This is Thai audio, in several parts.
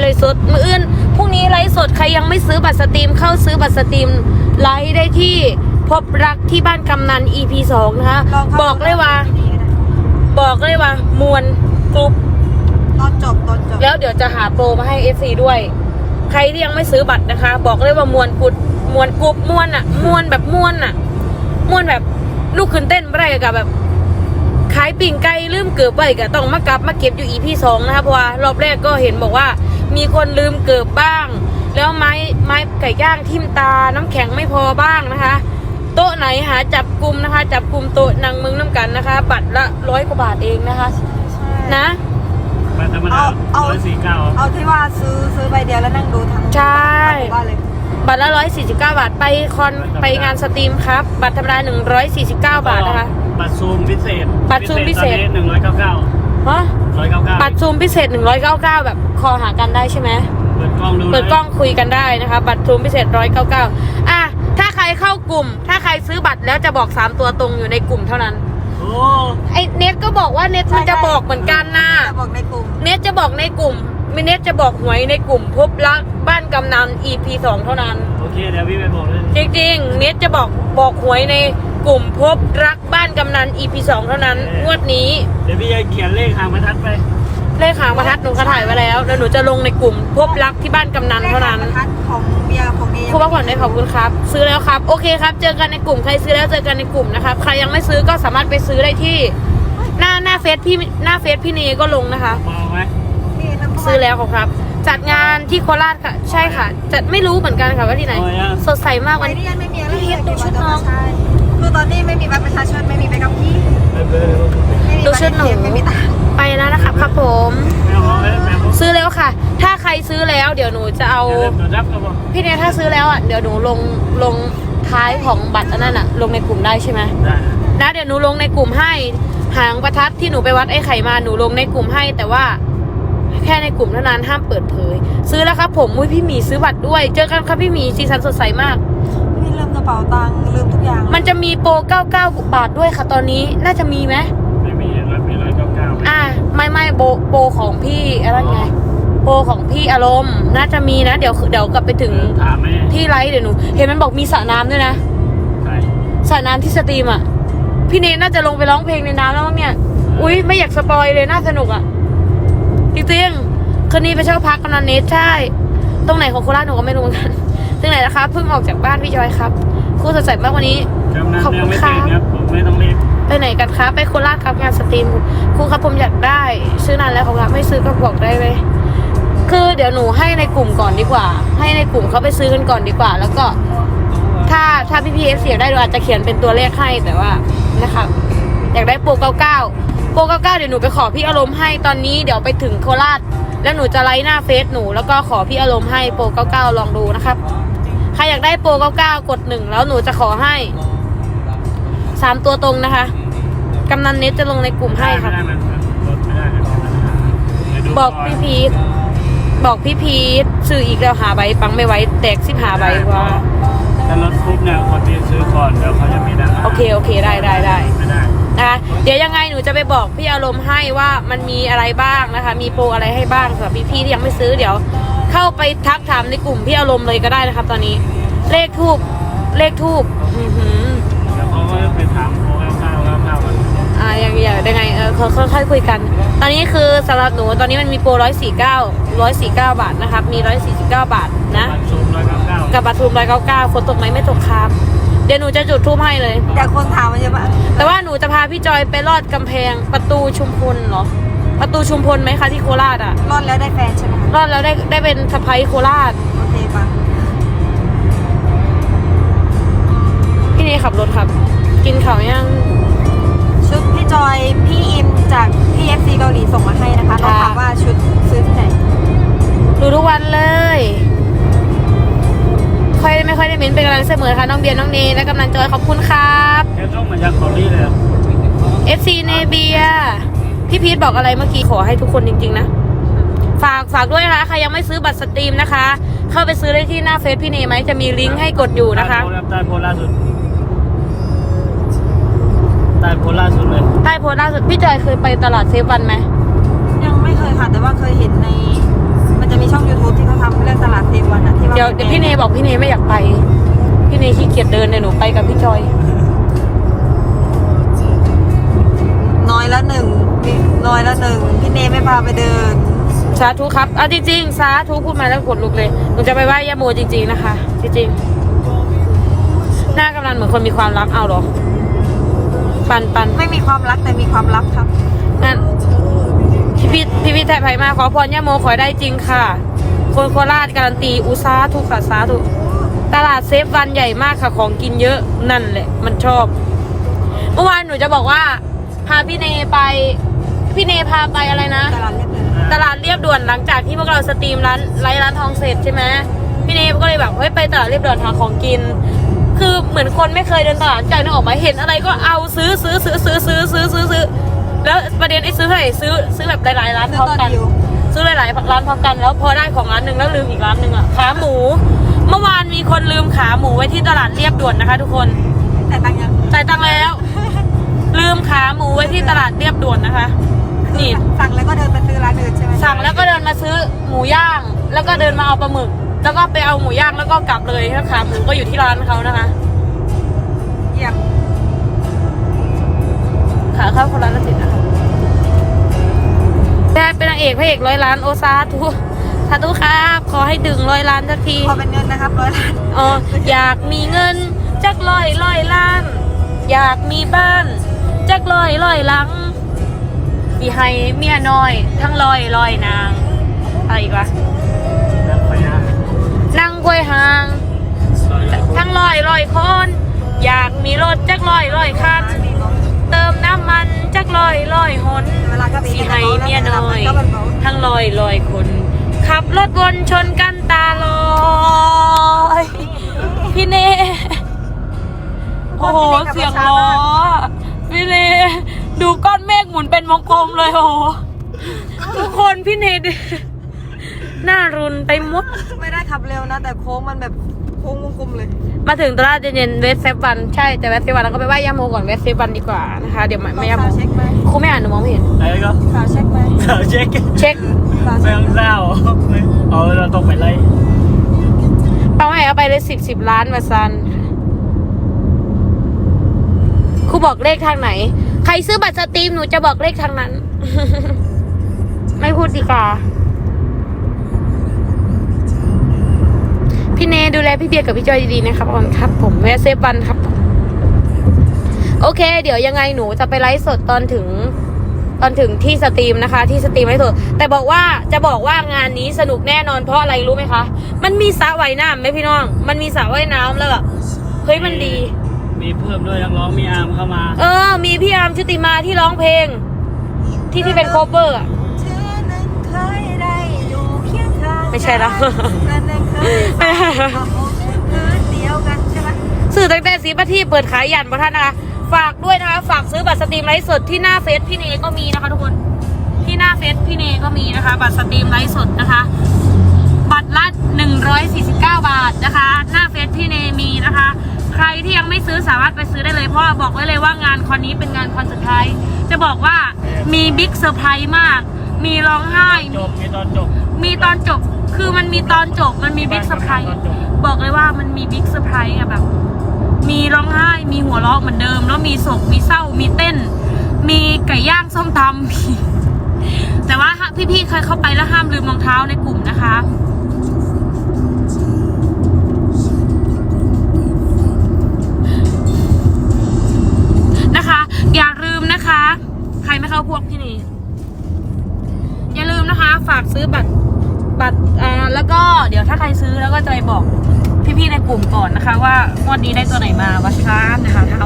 เลยสดมืออื่นพรุ่งนี้ไลฟ์สดใครยังไม่ซื้อบัตรสตรีมเข้าซื้อบัตรสตรีมไลฟ์ได้ที่พบรักที่บ้านกำนัน EP 2นะคะลองข้บอกเลยว่าที่นี่ก็ได้บอกเลยว่ามวลกรุ๊ป ตอนจบตอนจบแล้วเดี๋ยวจะหาโปรมาให้ FC ด้วย ใครที่ยังไม่ซื้อบัตรนะคะ บอกเลยว่ามวลกุดมวลกรุ๊ปมวลอะมวลแบบมวลอะมวลแบบลูกขึ้นเต้นไม่ได้กับแบบ ขายปิ่งไก่ลืมเกือบไปก็ต้องมากลับมาเก็บอยู่ EP สองนะคะเพราะว่ารอบแรกก็เห็นบอกว่า มีคนลืมเกือบบ้าง แล้วไม้ไม้ไก่ย่างทิ่มตาน้ำแข็งไม่พอบ้างนะคะ โต๊ะไหนหาจับกลุ่มนะคะ จับกลุ่มโต๊ะนางมึงน้ำกันนะคะ บัตรละร้อยกว่าบาทเองนะคะใช่นะมาธรรมดาเอาเอาร้อยสี่เก้าเอาที่ว่าซื้อซื้อใบเดียวแล้วนั่งดูทั้งใช่ทั้งหมู่บ้านเลยบัตรละร้อยสี่สิบเก้าบาทไปคอนไปงานสตรีมครับ บัตรธรรมดาหนึ่งร้อยสี่สิบเก้าบาทนะคะ บัตรซูมพิเศษบัตรซูมพิเศษหนึ่งร้อยเก้าเก้าฮะร้อยเก้าเก้าบัตรซูมพิเศษหนึ่งร้อยเก้าเก้าแบบคอหากันได้ใช่ไหมเปิดกล้องดูเปิดกล้องคุยกันได้นะคะ บัตรซูมพิเศษร้อยเก้าเก้าอะถ้าใครเข้ากลุ่ม ถ้าใครซื้อบัตรแล้วจะบอกสามตัวตรงอยู่ในกลุ่มเท่านั้นโอ้ไอเน็ตก็บอกว่าเน็ตมันจะบอกเหมือนกันนะจะบอกในกลุ่มเน็ตจะบอกในกลุ่ม มิเน็ตจะบอกหวยในกลุ่มพบรักบ้านกำนัน EP สองเท่านั้น โอเคเดี๋ยวพี่ไปบอกเลยจริงๆเน็ตจะบอกบอกหวยในกลุ่มพบรักบ้านกำนัน EP สองเท่านั้นงวดนี้ เดี๋ยวพี่จะเขียนเลขหางประทัดไป เลขหางประทัดหนูก็ถ่ายไว้แล้วแล้วหนูจะลงในกลุ่มพบรักที่บ้านกำนันเท่านั้นลขประทัดของเบียร์ของเบียร์ครูพักผ่อนได้ขอบคุณครับ ซื้อแล้วครับ โอเคครับ เจอกันในกลุ่มใครซื้อแล้วเจอกันในกลุ่มนะครับ ใครยังไม่ซื้อก็สามารถไปซื้อได้ที่ หน้าหน้าเฟซพี่หน้าเฟซพี่เนก็ลงนะคะ มองไหมนี่น้ำ ซื้อแล้วครับ จัดงานที่โคราชค่ะ ใช่ค่ะ จัดไม่รู้เหมือนกันค่ะว่าที่ไหนเอายังสดใสมากวัวันน นี้ยังไม่มีอะไรพี่เฮ็ดดูชุดน้องใช่คือตอนนี้ไม่มีบัตรประชาชนไม่มีใบขับขี่ไปเลยไม่มีดูบัตรชุดหนู ATM ไม่มีตังค์ไปแล้วนะครับครับผมแมวมองเลยแมวมองซื้อแล้วค่ะ ถ้าใครซื้อแล้วเดี๋ยวหนูจะเอาเดี๋ยวเดี๋ยวรับก็บอกพี่เนยถ้าซื้อแล้วอะเดี๋ยวหนูลงลงท้ายของบัตรอันนั้นอะ ลงในกลุ่มได้ใช่ไหมได้นะเดี๋ยวหนูลงในกลุ่มให้ หางประทัดที่หนูไปวัดไอ้ไข่มาหนูลงในกลุ่มให้ แต่ว่า แค่ในกลุ่มเท่านั้นห้ามเปิดเผย ซื้อแล้วครับผมอุ้ยพี่หมีซื้อบัตรด้วย เจอกันครับพี่หมีสีสันสดใสมาก พี่ลืมกระเป๋าตังค์ลืมทุกอย่างมันจะมีโปร 99 บาทด้วยค่ะตอนนี้น่าจะมีไหมไม่มีร้อยมีร้อยเก้าเก้าไหมอ่าไม่ไม่โปรโปรของพี่อะไรไงโปรของพี่อารมณ์น่าจะมีนะ เดี๋ยวเดี๋ยวกลับไปถึงถามแม่ที่ไลฟ์เดี๋ยวหนูเห็นมันบอกมีสระน้ำด้วยนะใครสระน้ำที่สตรีมอะพี่เนยน่าจะลงไปร้องเพลงในน้ำแล้วมั้งเนี่ย อุ้ยไม่อยากสปอยเลยน่าสนุกอะ จริงๆคืนนี้ไปเช่าพักกำนันเนทใช่ ตรงไหนของโคราชหนูก็ไม่รู้เหมือนกันตรงไหนนะคะเพิ่งออกจากบ้านพี่จอยครับครูสดใสมากวันนี้กำนันขอบคุณยังไม่ค่ะตื่นครับผมไม่ต้องรีบไปไหนกันคะไปโคราชครับงานสตรีมครูครับผมอยากได้ ซื้อนานแล้วครับไม่ซื้อก็บอกได้เลยคือเดี๋ยวหนูให้ในกลุ่มก่อนดีกว่า ให้ในกลุ่มเขาไปซื้อกันก่อนดีกว่า แล้วก็ ถ้าถ้าพี่พีเอฟเสียได้เราอาจจะเขียนเป็นตัวเลขให้แต่ว่านะครับอยากได้โปร99 โปร99เดี๋ยวหนูไปขอพี่อารมณ์ให้ตอนนี้เดี๋ยวไปถึงโคราชแล้วหนูจะไลฟ์หน้าเฟซหนูแล้วก็ขอพี่อารมณ์ให้โปร99ลองดูนะครับใครอยากได้โปร99กดหนึ่งแล้วหนูจะขอให้สามตัวตรงนะคะกำนันเน็ตจะลงในกลุ่มให้ครับไม่ได้มันรถไม่ได้ครับเดี๋ยวดูบอกพี่พีทบอกพี่พีทซื้ออีกแล้วหาใบปังไม่ไหวแตกสิบหาใบว่าถ้ารถปุ๊บเนี่ยคนที่ซื้อก่อนเดี๋ยวเขาจะมีดังโอเคโอเคได้ได้ได้ไม่ได้ นะคะเดี๋ยวยังไงหนูจะไปบอกพี่อารมณ์ให้ว่ามันมีอะไรบ้างนะคะ มีโปรอะไรให้บ้างสำหรับพี่ๆที่ยังไม่ซื้อเดี๋ยว เข้าไปทักถามในกลุ่มพี่อารมณ์เลยก็ได้นะครับ ตอนนี้ เลขทูบเลขทูบอือหือแล้วเขาก็ไปถามโอ้ข้าวข้าวข้าวกันอ่ายังยังยังไงเออค่อยค่อยๆคุยกัน ตอนนี้คือสำหรับหนูตอนนี้มันมีโปรร้อยสี่เก้าร้อยสี่เก้าบาทนะครับมีร้อยสี่สิบเก้าบาทนะ บัตรซูมร้อยเก้าเก้า กับบัตรทูมร้อยเก้าเก้าฝนตกไหมไม่ตกครับ เดี๋ยวหนูจะจุดทูบให้เลย แต่คนถามมาเยอะมากแต่ว่าหนูจะพาพี่จอยไปลอดกำแพงประตูชุมพลเหรอ ประตูชุมพลไหมคะที่โคราชอะรอดแล้วได้แฟนใช่ไหมคะรอดแล้วได้ได้เป็นสะพ้ยโคราช เสมอค่ะน้องเบียร์น้องเนยและกำนันจอยขอบคุณครับแค่ต้องมาจากเกาหลีเลยเหรอ FC เนเบียพี่พีทบอกอะไรเมื่อกี้ขอให้ทุกคนจริง ๆ นะ ฝากฝากด้วยนะคะใครยังไม่ซื้อบัตรสตรีมนะคะ เข้าไปซื้อได้ที่หน้าเฟซพี่เนยไหมจะมีลิงก์ให้กดอยู่นะคะ ใต้โพล่าสุดใต้โพล่าสุดเลยใต้โพสต์ล่าสุดพี่จอยเคยไปตลาดเซฟวันไหม ยังไม่เคยค่ะแต่ว่าเคยเห็นใน มันจะมีช่องเดี๋ยวพี่เนบอกพี่เนไม่อยากไป พี่เนขี้เกียจเดินเดี๋ยวหนูไปกับพี่จอย น้อยละหนึ่งน้อยละหนึ่งพี่เนไม่พาไปเดิน สาธุครับเอาจริงๆสาธุพูดมาแล้วขนลุกเลยหนูจะไปไหว้ย่าโมจริง ๆนะคะ จริงๆหน้ากำลังเหมือนคนมีความรักเอาเหรอ ปันปันไม่มีความรักแต่มีความลับครับงั้นพี่พี่พี่พี่แทยไผ่มาขอพรย่าโมขอให้ได้จริงค่ะ คนโคราชการันตีอุสาทุกค่ะสาธุ ตลาดเซฟวันใหญ่มากค่ะของกินเยอะนั่นแหละ มันชอบ เมื่อวานหนูจะบอกว่า พาพี่เนไป พี่เนพาไปอะไรนะ ตลาดเรียบเลยตลาดเรียบด่วนหลังจากที่พวกเราสตรีมร้านไลฟ์ร้านทองเสร็จใช่ไหมพี่เนมก็เลยแบบเฮ้ยไปตลาดเรียบด่วนหาของกิน คือเหมือนคนไม่เคยเดินตลาดใจนึกออกไหมาเห็นอะไรก็เอาซื้อซื้อซื้อซื้อซื้อซื้อซื้อซื้อแล้วประเด็นไอ้ซื้อเท่าไหร่ซื้อซื้อแบบหลายๆร้านพร้อมกัน ซื้อหลายๆร้านพร้อมกันแล้วพอได้ของร้านหนึ่งแล้วลืมอีกร้านหนึ่งอะขาหมู เมื่อวานมีคนลืมขาหมูไว้ที่ตลาดเรียบด่วนนะคะ ทุกคนแต่ตังค์ยังจ่ายตังค์แล้ว ลืมขาหมูไว้ที่ตลาดเรียบด่วนนะคะ นี่ สั่งแล้วก็เดินไปซื้อร้านอื่นใช่ไหมสั่งแล้วก็เดินมาซื้อหมูย่าง แล้วก็เดินมาเอาปลาหมึก แล้วก็ไปเอาหมูย่างแล้วก็กลับเลยถ้าขาหมูก็อยู่ที่ร้านเขานะคะเยี่ยมขาเข้าคนละละสิบนะคะ ได้เป็นนางเอกพระเอกร้อยล้านโอซาทุสาธุครับ ขอให้ดึงร้อยล้านสักทีพอเป็นเงินนะครับร้อยล้านอ๋ออยากมีเงินจักร้อยร้อยล้าน อยากมีบ้านจักร้อยร้อยหลังมีให้เมียน้อย ทั้งร้อยร้อยนางอะไรอีกวะแล้วไปย่างนั่งกล้วยหาง ทั้งร้อยร้อยคน อยากมีรถจักร้อยร้อยคันเติมน้ำมันจักร้อยร้อยหน อยร้อยคน ขับรถวนชนกันตาลอยพี่เนโอ้โหเสียงล้อพี่เนดูก้อนเมฆหมุนเป็นวงกลมเลยโอ้โหทุกคนพี่เนดิหน้ารุนไปหมดไม่ได้ขับเร็วนะ แต่โค้งมันแบบโค้งวงกลมเลย มาถึงตลาดเย็นๆเวสเซฟวันใช่แต่เวสเซฟวันเราก็ไปไหว้ย่าโมก่อนเวสเซฟวันดีกว่านะคะเดี๋ยวไม่ไม่ย่าโมข่าวเช็คไหมครูไม่อ่านหนูมองไม่เห็นไหนก็ข่าวเช็คไหมข่าวเช็คเช็คข่าวไม่เช็คต้องเศร้าเอาเราต้องไปไล่เป้าให้เอาไปเลยสิบสิบล้านมาซันครูบอกเลขทางไหน ใครซื้อบัตรสตรีมหนูจะบอกเลขทางนั้น ไม่พูดดีกว่า พี่เนดูแลพี่เบียร์กับพี่จอยดีๆนะครับผมครับ ผมแวะเซฟวันครับผมโอเค เดี๋ยวยังไงหนูจะไปไลฟ์สดตอนถึงตอนถึงที่สตรีมนะคะ ที่สตรีมไลฟ์สดแต่บอกว่าจะบอกว่างานนี้สนุกแน่นอนเพราะอะไรรู้ไหมคะ มันมีสระว่ายน้ำไหมพี่น้อง มันมีสระว่ายน้ำแล้วแบบเฮ้ยมันดี มีเพิ่มด้วยนักร้องมีอาร์มเข้ามา เออ มีพี่อาร์มชุติมาที่ร้องเพลง ที่ที่เป็นโคเวอร์อะเธอนั้นเคยได้อยู่เคียงข้างไม่ใช่แล้ว เธอนั้นเคยฝันว่าพื้นเดียวกันใช่ไหมสื่อตั้งแต่สีประทีปเปิดขายยันประท่านนะคะ ฝากด้วยนะคะ ฝากซื้อบัตรสตรีมไลฟ์สดที่หน้าเฟซพี่เนก็มีนะคะทุกคน ที่หน้าเฟซพี่เนก็มีนะคะ บัตรสตรีมไลฟ์สดนะคะ บัตรละ149 บาทนะคะ หน้าเฟซพี่เนมีนะคะ ใครที่ยังไม่ซื้อสามารถไปซื้อได้เลยเพราะว่าบอกไว้เลยว่างานคอนนี้เป็นงานคอนสุดท้าย จะบอกว่ามีบิ๊กเซอร์ไพรส์มาก มีร้องไห้ จบมีตอนจบ มีตอนจบ คือมันมีตอนจบมันมีบิ๊กเซอร์ไพรส์บอกเลยว่ามันมีบิ๊กเซอร์ไพรส์อะแบบ มีร้องไห้มีหัวเราะเหมือนเดิม แล้วมีโศกมีเศร้ามีเต้น มีไก่ย่างส้มตำมีแต่ว่าพี่ๆเคยเข้าไปแล้วห้ามลืมรองเท้าในกลุ่มนะคะนะคะ อย่าลืมนะคะ ใครไม่เข้าพวกที่นี่อย่าลืมนะคะ ฝากซื้อบัตร บัตรอ่าแล้วก็เดี๋ยวถ้า ใครซื้อแล้วก็จะไปบอกพี่ๆในกลุ่มก่อนนะคะว่างวดนี้ได้ตัวไหนมาวัชรานะคะท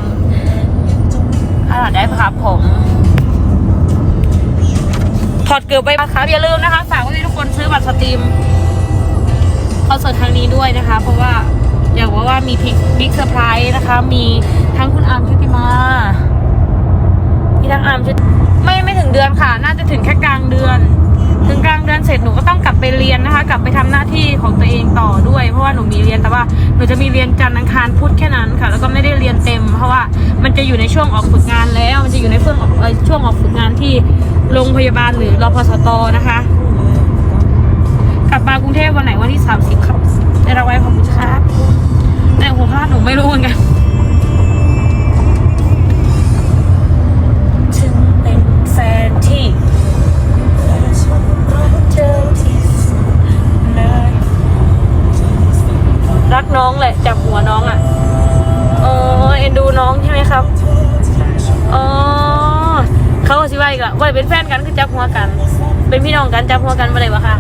ำอ่าได้ครับผมถอดเกือบไปนะครับอย่าลืมนะคะฝากไว้ทุกคนซื้อบัตรสตรีมคอนเสิร์ตครั้งนี้ด้วยนะคะ เพราะว่าอยากว่าว่ามีพิกบิ๊กเซอร์ไพรส์นะคะ มีทั้งคุณอาร์มชุติมา มีทั้งอาร์มชุดไม่ไม่ถึงเดือนค่ะ น่าจะถึงแค่กลางเดือน ถึงกลางเดือนเสร็จหนูก็ต้องกลับไปเรียนนะคะ กลับไปทำหน้าที่ของตัวเองต่อด้วย เพราะว่าหนูมีเรียนแต่ว่าหนูจะมีเรียนจันทร์อังคารพุธแค่นั้นค่ะ แล้วก็ไม่ได้เรียนเต็ม เพราะว่ามันจะอยู่ในช่วงออกฝึกงานแล้ว มันจะอยู่ในช่วงออกเอ่อช่วงออกฝึกงานที่โรงพยาบาลหรือรพสตนะคะ กลับมากรุงเทพวันไหนวันที่ 30 ครับได้รับไว้ขอบคุณครับแต่หัวพลาดหนูไม่รู้เหมือนกัน น้องแหละจับหัวน้องอะเออเอ็นดูน้องใช่ไหมครับอ๋อเขาก็สิว่าอีกละว่าเป็นแฟนกันคือจับหัวกัน เป็นพี่น้องกันจับหัวกันมาเลยวะค่ะ